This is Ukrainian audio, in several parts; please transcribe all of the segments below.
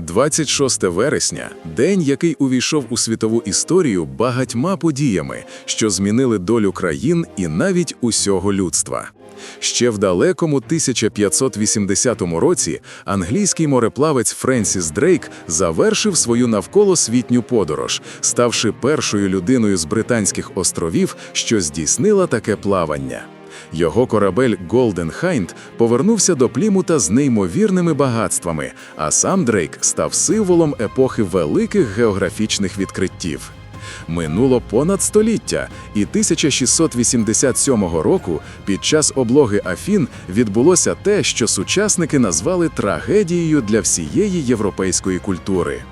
26 вересня день, який увійшов у світову історію багатьма подіями, що змінили долю країн і навіть усього людства. Ще в далекому 1580 році англійський мореплавець Френсіс Дрейк завершив свою навколосвітню подорож, ставши першою людиною з Британських островів, що здійснила таке плавання. Його корабель Голден Хайнд повернувся до Плімута з неймовірними багатствами, а сам Дрейк став символом епохи великих географічних відкриттів. Минуло понад століття, і 1687 року під час облоги Афін відбулося те, що сучасники назвали трагедією для всієї європейської культури.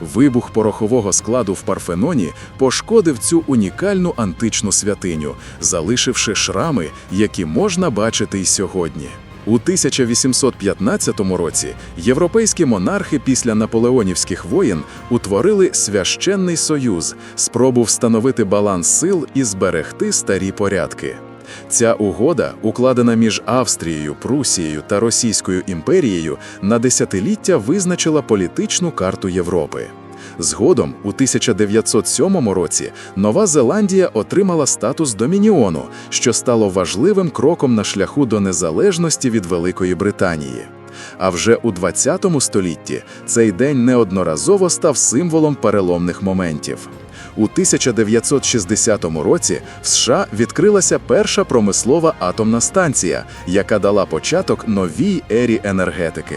Вибух порохового складу в Парфеноні пошкодив цю унікальну античну святиню, залишивши шрами, які можна бачити й сьогодні. У 1815 році європейські монархи після наполеонівських воєн утворили священний союз, спробу встановити баланс сил і зберегти старі порядки. Ця угода, укладена між Австрією, Прусією та Російською імперією, на десятиліття визначила політичну карту Європи. Згодом, у 1907 році, Нова Зеландія отримала статус домініону, що стало важливим кроком на шляху до незалежності від Великої Британії. А вже у 20 столітті цей день неодноразово став символом переломних моментів. У 1960 році в США відкрилася перша промислова атомна станція, яка дала початок новій ері енергетики.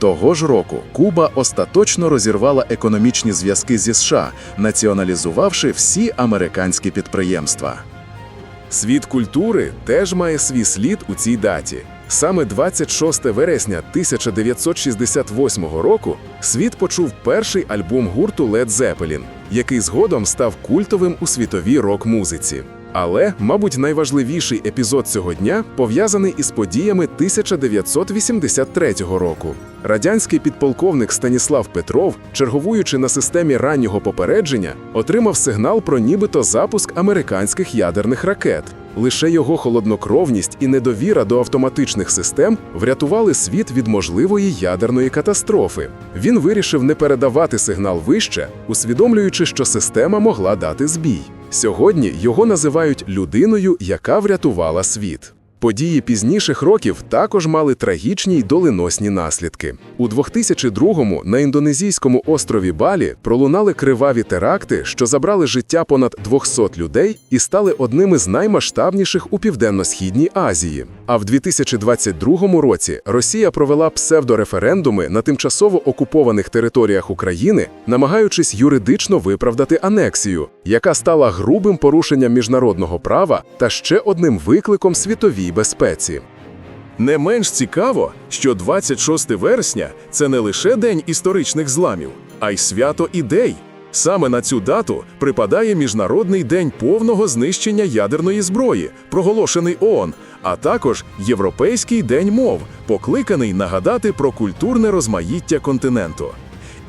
Того ж року Куба остаточно розірвала економічні зв'язки зі США, націоналізувавши всі американські підприємства. Світ культури теж має свій слід у цій даті. Саме 26 вересня 1968 року світ почув перший альбом гурту Led Zeppelin, який згодом став культовим у світовій рок-музиці. Але, мабуть, найважливіший епізод цього дня пов'язаний із подіями 1983 року. Радянський підполковник Станіслав Петров, черговуючи на системі раннього попередження, отримав сигнал про нібито запуск американських ядерних ракет. Лише його холоднокровність і недовіра до автоматичних систем врятували світ від можливої ядерної катастрофи. Він вирішив не передавати сигнал вище, усвідомлюючи, що система могла дати збій. Сьогодні його називають людиною, яка врятувала світ. Події пізніших років також мали трагічні й доленосні наслідки. У 2002-му на індонезійському острові Балі пролунали криваві теракти, що забрали життя понад 200 людей і стали одними з наймасштабніших у південно-східній Азії. А в 2022 році Росія провела псевдореферендуми на тимчасово окупованих територіях України, намагаючись юридично виправдати анексію, яка стала грубим порушенням міжнародного права та ще одним викликом світовій безпеці. Не менш цікаво, що 26 вересня це не лише день історичних зламів, а й свято ідей. Саме на цю дату припадає Міжнародний день повного знищення ядерної зброї, проголошений ООН, а також Європейський день мов, покликаний нагадати про культурне розмаїття континенту.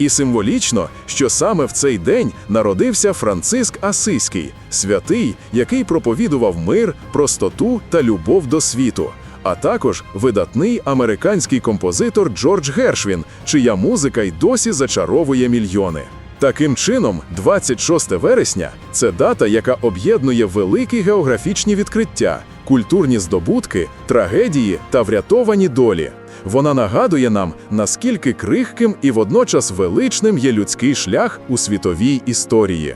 І символічно, що саме в цей день народився Франциск Асиський, святий, який проповідував мир, простоту та любов до світу, а також видатний американський композитор Джордж Гершвін, чия музика й досі зачаровує мільйони. Таким чином, 26 вересня це дата, яка об'єднує великі географічні відкриття, культурні здобутки, трагедії та врятовані долі. Вона нагадує нам, наскільки крихким і водночас величним є людський шлях у світовій історії.